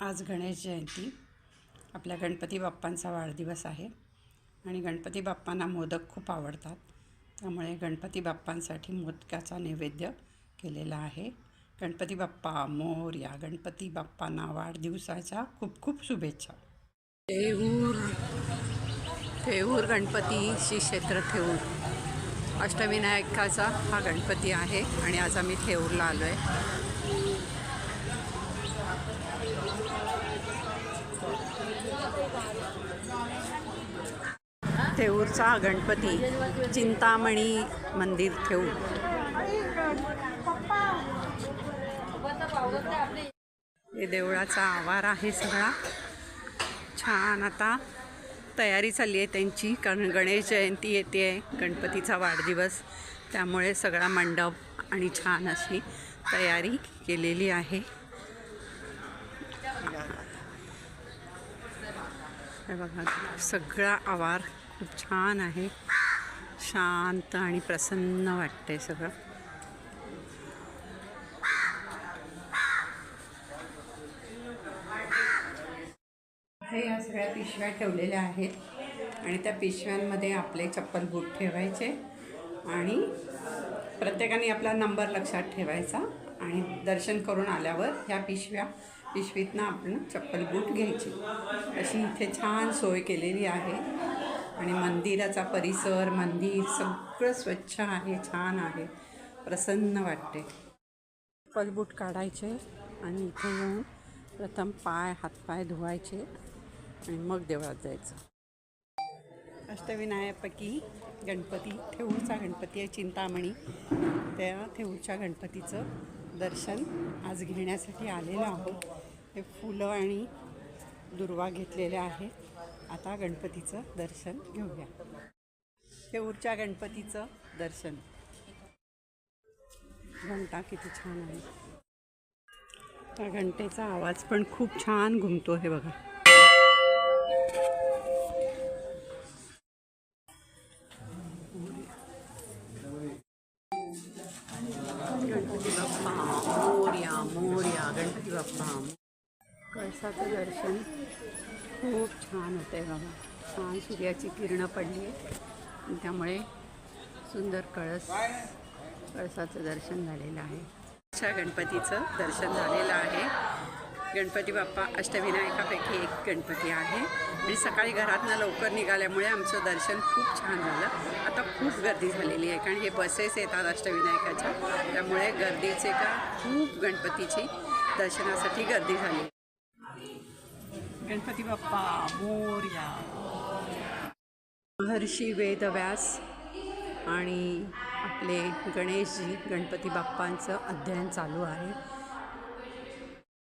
आज गणेश जयंती. आपल्या गणपती बाप्पांचा वाढदिवस आहे आणि गणपती बाप्पांना मोदक खूप आवडतात. त्यामुळे गणपती बाप्पांसाठी मोदकाचा नैवेद्य केलेला आहे. गणपती बाप्पा मोरया गणपती बाप्पांना वाढदिवसाच्या खूप खूप शुभेच्छा. ठेऊर ठेऊर गणपती श्री क्षेत्र ठेऊर अष्टविनायकाचा हा गणपती आहे आणि आज आम्ही ठेऊरला आलो आहे थेऊरचा गणपती चिंतामणी मंदिर थेऊर हे देवळाचा आवार आहे सगळा. छान आता तयारी चालली आहे त्यांची. कारण गणेश जयंती येते आहे गणपतीचा वाढदिवस. त्यामुळे सगळा मंडप आणि छान अशी तयारी केलेली आहे. हे बघा सगळा आवार खूप छान आहे. शांत आणि प्रसन्न वाटते सगळं. हे या सगळ्या पिशव्या ठेवलेल्या आहेत. आणि त्या पिशव्यांमध्ये आपले चप्पल बूट ठेवायचे. आणि प्रत्येकाने आपला नंबर लक्षात ठेवायचा. आणि दर्शन करून आल्यावर ह्या पिशव्या पिशवीतनं आपण चप्पल बूट घ्यायची. अशी इथे छान सोय केलेली आहे. आणि मंदिराचा परिसर मंदिर सगळं स्वच्छ आहे छान आहे. प्रसन्न वाटते. चप्पल बूट काढायचे आणि इथे येऊन प्रथम पाय हातपाय धुवायचे आणि मग देवळात जायचं. अष्टविनायकापैकी गणपती ठेऊरचा गणपती आहे चिंतामणी. त्या ठेऊरच्या गणपतीचं दर्शन आज घेण्यासाठी आलेलो आहोत. हे फुलं आणि दुर्वा घेतलेल्या आहेत आता गणपतीचं दर्शन घेऊया. ठेऊरच्या गणपतीचं दर्शन. घंटा किती छान आहे. त्या घंटेचा आवाज पण खूप छान घुमतो हे बघा. गणपती बाप्पा. मोर्या मोर्या गणपती बाप्पा. कळसाचं दर्शन खूप छान होतं आहे बाबा छान सूर्याची किरणं पडली आहे आणि त्यामुळे सुंदर कळस कळसाचं दर्शन झालेलं आहे. अशा गणपतीचं दर्शन झालेलं आहे. गणपती बाप्पा अष्टविनायकापैकी एक गणपती आहे. आणि सकाळी घरातनं लवकर निघाल्यामुळे आमचं दर्शन खूप छान झालं. आता खूप गर्दी झालेली आहे कारण हे बसेस येतात अष्टविनायकाच्या. त्यामुळे गर्दीचे का खूप गणपतीची दर्शनासाठी गर्दी झाली. गणपती बाप्पा मोर्या महर्षी वेदव्यास आणि आपले गणेशजी गणपती बाप्पांचं अध्ययन चालू आहे.